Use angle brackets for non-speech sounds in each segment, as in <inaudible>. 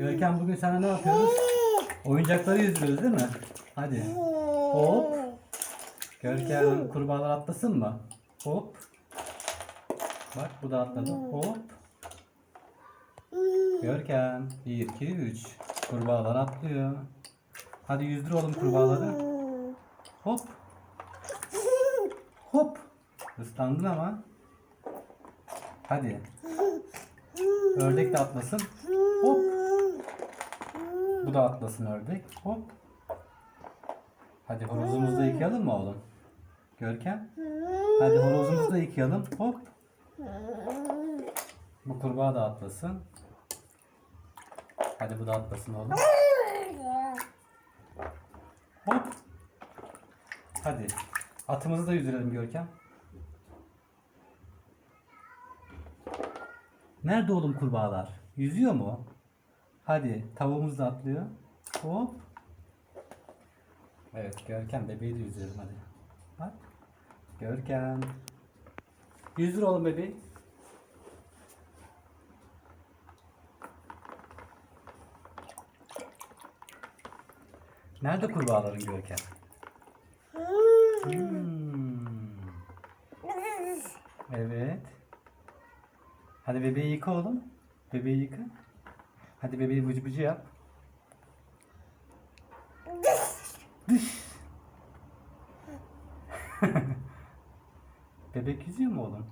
Görkem bugün sana ne yapıyoruz? Oyuncakları yüzdürüyoruz değil mi? Hadi. Hop. Görkem kurbağalar atlasın mı? Hop. Bak bu da atladı. Hop. Görkem. 1, 2, 3. Kurbağalar atlıyor. Hadi yüzdür oğlum kurbağaları. Hop. Hop. Islandın ama. Hadi. Ördek de atlasın. Bu da atlasın ördek. Hop. Hadi horozumuzu da yıkayalım mı oğlum? Görkem. Hadi horozumuzu da yıkayalım. Hop. Bu kurbağa da atlasın. Hadi bu da atlasın oğlum. Hop. Hadi. Atımızı da yüzdürelim Görkem. Nerede oğlum kurbağalar? Yüzüyor mu? Hadi tavuğumuz da atlıyor. Hop. Evet Görkem bebeği de yüzdürelim hadi. Bak. Görkem. Yüzdür oğlum bebeği. Nerede kurbağaların Görkem? Hmm. Evet. Hadi bebeği yıka oğlum. Bebeği yıka. Hadi bebeği bıcı bıcı yap. Dış. <laughs> Bebek yüzüyor mu oğlum?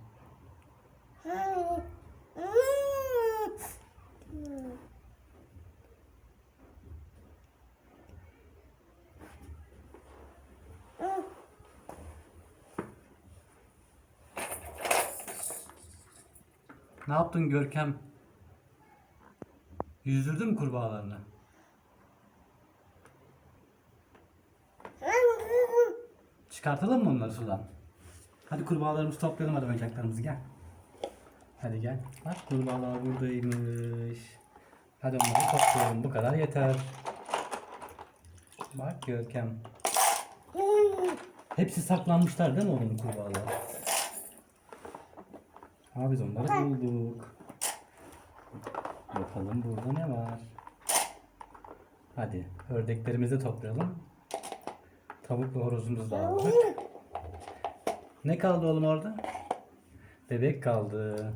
Ne yaptın Görkem? Yüzdürdün mü kurbağalarını? Çıkartalım mı onları sudan? Hadi kurbağalarımızı toplayalım hadi oyuncaklarımızı gel. Hadi gel. Bak kurbağalar buradaymış. Hadi onları toplayalım. Bu kadar yeter. Bak Görkem. Hepsi saklanmışlar değil mi oğlum kurbağalar? Ha biz onları bulduk. Bakalım burada ne var? Hadi ördeklerimizi de toplayalım. Tavuk ve horozumuzu da aldık. Ne kaldı oğlum orada? Bebek kaldı.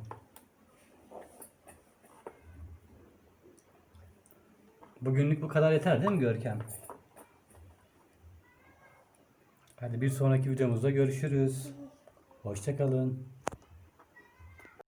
Bugünlük bu kadar yeter değil mi Görkem? Hadi bir sonraki videomuzda görüşürüz. Hoşçakalın.